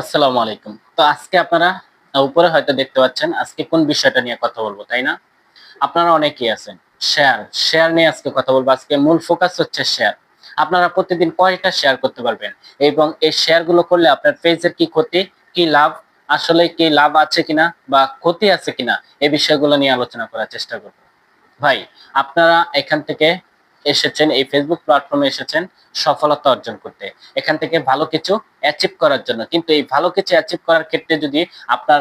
আসসালামু আলাইকুম। তো আজকে আপনারা উপরে হয়তো দেখতে পাচ্ছেন, আজকে কোন বিষয়টা নিয়ে কথা বলব, তাই না? আপনারা অনেকেই আছেন। শেয়ার শেয়ার নিয়ে আজকে কথা বলব। আজকে মূল ফোকাস হচ্ছে শেয়ার। আপনারা প্রতিদিন কয়টা শেয়ার করতে পারবেন? এবং এই শেয়ারগুলো করলে আপনার পেজের কি ক্ষতি, কি লাভ, আসলে কি লাভ আছে কিনা বা ক্ষতি আছে কিনা, এই বিষয়গুলো নিয়ে আলোচনা করার চেষ্টা করব। ভাই, আপনারা এখান থেকে এসেছেন, এই ফেসবুক প্ল্যাটফর্মে এসেছেন সফলতা অর্জন করতে। এখান থেকে ভালো কিছু অ্যাচিভ করার জন্য। কিন্তু এই ভালো কিছু অ্যাচিভ করার ক্ষেত্রে যদি আপনার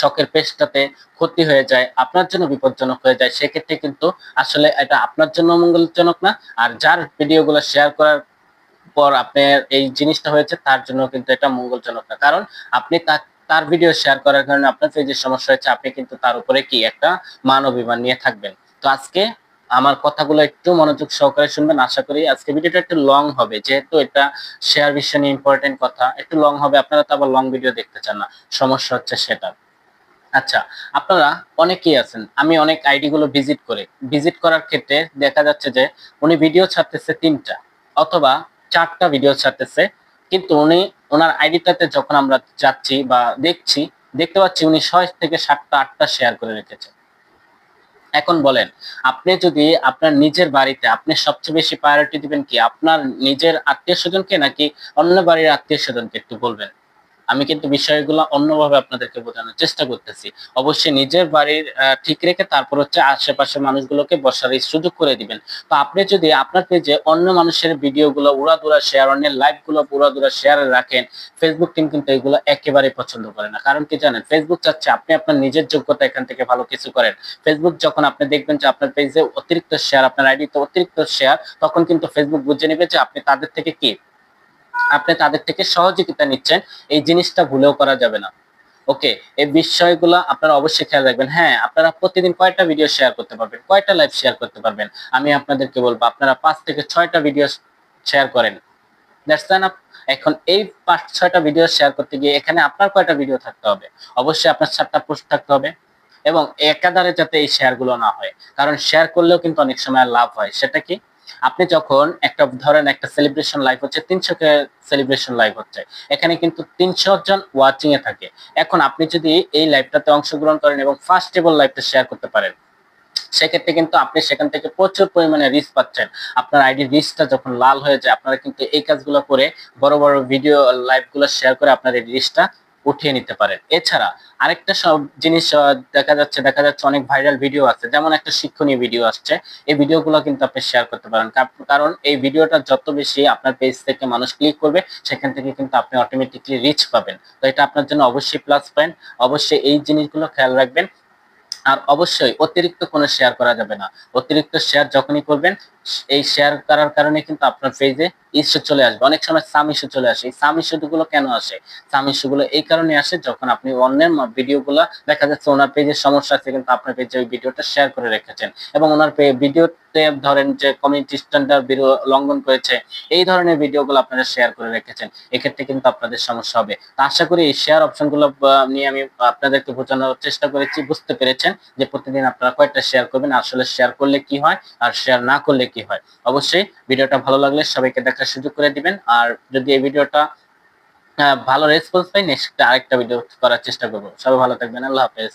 শখের পেশটাতে ক্ষতি হয়ে যায়, আপনার জন্য বিপজ্জনক হয়ে যায়, সেক্ষেত্রে কিন্তু আসলে এটা আপনার জন্য মঙ্গলজনক না। আর যার ভিডিওগুলো শেয়ার করার পর আপনার এই জিনিসটা হয়েছে, তার জন্য কিন্তু এটা মঙ্গলজনক না। কারণ আপনি তার তার ভিডিও শেয়ার করার কারণে আপনার পেজের সমস্যা হয়েছে, আপনি কিন্তু তার উপরে কি একটা মান অভিমান নিয়ে থাকবেন। তো আজকে আমার কথাগুলো একটু মনোযোগ সহকারে শুনবেন। আশা করি আজকে ভিডিওটা একটু লং হবে। যেহেতু এটা শেয়ার বিষয় নিয়ে ইম্পর্টেন্ট কথা। একটু লং হবে, আপনারা তো আবার লং ভিডিও দেখতে চান না। সমস্যা হচ্ছে সেটা। আচ্ছা আপনারা অনেকেই আছেন। আমি অনেক আইডি গুলো ভিজিট করে। ভিজিট করার ক্ষেত্রে দেখা যাচ্ছে যে উনি ভিডিও ছাড়তেছে তিনটা অথবা চারটা ভিডিও ছাড়তেছে। কিন্তু উনি ওনার আইডিটাতে যখন আমরা যাচ্ছি বা দেখছি, দেখতে পাচ্ছি উনি ছয় থেকে সাতটা, আটটা শেয়ার করে রেখেছে। এখন বলেন, আপনি যদি আপনার নিজের বাড়িতে, আপনি সবচেয়ে বেশি প্রায়োরিটি দিবেন কি আপনার নিজের আত্মীয় স্বজনকে নাকি অন্য বাড়ির আত্মীয় স্বজনকে একটু বলবেন? আমি কিন্তু বিষয়গুলো অন্যভাবে আপনাদেরকে বোঝানোর চেষ্টা করতেছি। অবশ্যই নিজের বাড়ির ঠিক রেখে তারপর হচ্ছে আশেপাশের মানুষগুলোকে বসার এই সুযোগ করে দিবেন। তো আপনি যদি আপনার পেজে অন্য মানুষের ভিডিওগুলো উড়াদুরা শেয়ার অন্যের লাইভগুলো উড়াদুরা শেয়ারে রাখেন ফেসবুক টিম কিন্তু এগুলো একেবারেই পছন্দ করে না। কারণ কি জানেন ফেসবুক চাচ্ছে আপনি আপনার নিজের যোগ্যতা এখান থেকে ভালো কিছু করেন। ফেসবুক যখন আপনি দেখবেন যে আপনার পেজে অতিরিক্ত শেয়ার আপনার আইডিতে অতিরিক্ত শেয়ার তখন কিন্তু ফেসবুক বুঝে নেবে যে আপনি তাদের থেকে কি? আপনি তাদের থেকে সহযোগিতা নিচ্ছেন, এই জিনিসটা ভুলেও করা যাবে না। ওকে, এই বিষয়গুলো আপনারা অবশ্যই খেয়াল রাখবেন। হ্যাঁ আপনারা প্রতিদিন কয়টা ভিডিও শেয়ার করতে পারবেন? কয়টা লাইভ শেয়ার করতে পারবেন? আমি আপনাদেরকে বলব, আপনারা পাঁচ থেকে ছয়টা ভিডিও শেয়ার করেন। এখন এই পাঁচ, ছয়টা ভিডিও শেয়ার করতে গিয়ে এখানে আপনার কয়টা ভিডিও থাকতে হবে? অবশ্যই আপনার সাতটা পোস্ট থাকতে হবে। এবং একাধারে যাতে এই শেয়ারগুলো না হয়, কারণ শেয়ার করলেও কিন্তু অনেক সময় লাভ হয়। সেটা কি? আপনি যখন একটা, ধরেন একটা সেলিব্রেশন লাইভ হচ্ছে, তিনশো কে সেলিব্রেশন লাইভ হচ্ছে, এখানে কিন্তু তিনশো জন ওয়াচিং এ থাকে। এখন আপনি যদি এই লাইভটাতে অংশগ্রহণ করেন এবং ফার্স্ট টেবল লাইভটা শেয়ার করতে পারেন, সেক্ষেত্রে কিন্তু আপনি সেখান থেকে প্রচুর পরিমাণে রিস্ক পাচ্ছেন। আপনার আইডি রিস্কটা যখন লাল হয়ে যায়, আপনারা কিন্তু এই কাজগুলো করে বড় বড় ভিডিও লাইভগুলো শেয়ার করে আপনার এই রিস্কটা উঠিয়ে নিতে পারেন। এছাড়া আরেকটা সব জিনিস দেখা যাচ্ছে দেখা যাচ্ছে অনেক ভাইরাল ভিডিও আছে। যেমন একটা শিক্ষণীয় ভিডিও আসছে। এই ভিডিওগুলো কিন্তু আপনি শেয়ার করতে পারেন। কার- কারণ এই ভিডিওটা যত বেশি আপনার পেজ থেকে মানুষ ক্লিক করবে, সেখান থেকে কিন্তু আপনি অটোমেটিকলি রিচ পাবেন। তো এটা আপনার জন্য অবশ্যই প্লাস পয়েন্ট অবশ্যই এই জিনিসগুলো খেয়াল রাখবেন। আর অবশ্যই অতিরিক্ত কোনো শেয়ার করা যাবে না। অতিরিক্ত শেয়ার যখনই করবেন, এই শেয়ার করার কারণে কিন্তু আপনার পেজে ইস্যু চলে আসবে। অনেক সময় সাম ইস্যু চলে আসে। এই সাম ইস্যু গুলো কেন আসে? সাম ইস্যু গুলো এই কারণে আসে যখন আপনি অন্যের ভিডিও গুলা দেখা যাচ্ছে ওনার পেজের সমস্যা আছে কিন্তু আপনার পেজে ওই ভিডিওটা শেয়ার করে রেখেছেন এবং ওনার ভিডিওতে ধরেন যে কমিউনিটি স্ট্যান্ডার্ড লঙ্ঘন করেছে, এই ধরনের ভিডিওগুলো আপনারা শেয়ার করে রেখেছেন। এক্ষেত্রে কিন্তু আপনাদের সমস্যা হবে। তো আশা করি এই শেয়ার অপশনগুলো নিয়ে আমি আপনাদেরকে বোঝানোর চেষ্টা করেছি। বুঝতে পেরেছেন যে প্রতিদিন আপনারা কয়টা শেয়ার করবেন। আসলে শেয়ার করলে কি হয় আর শেয়ার না করলে কি হয়? অবশ্যই ভিডিওটা ভালো লাগলে সবাইকে দেখার সুযোগ করে দিবেন। আর যদি এই ভিডিওটা ভালো রেসপন্স পাই নেক্সট আরেকটা ভিডিও করার চেষ্টা করব। সবাই ভালো থাকবেন। আল্লাহ হাফেজ।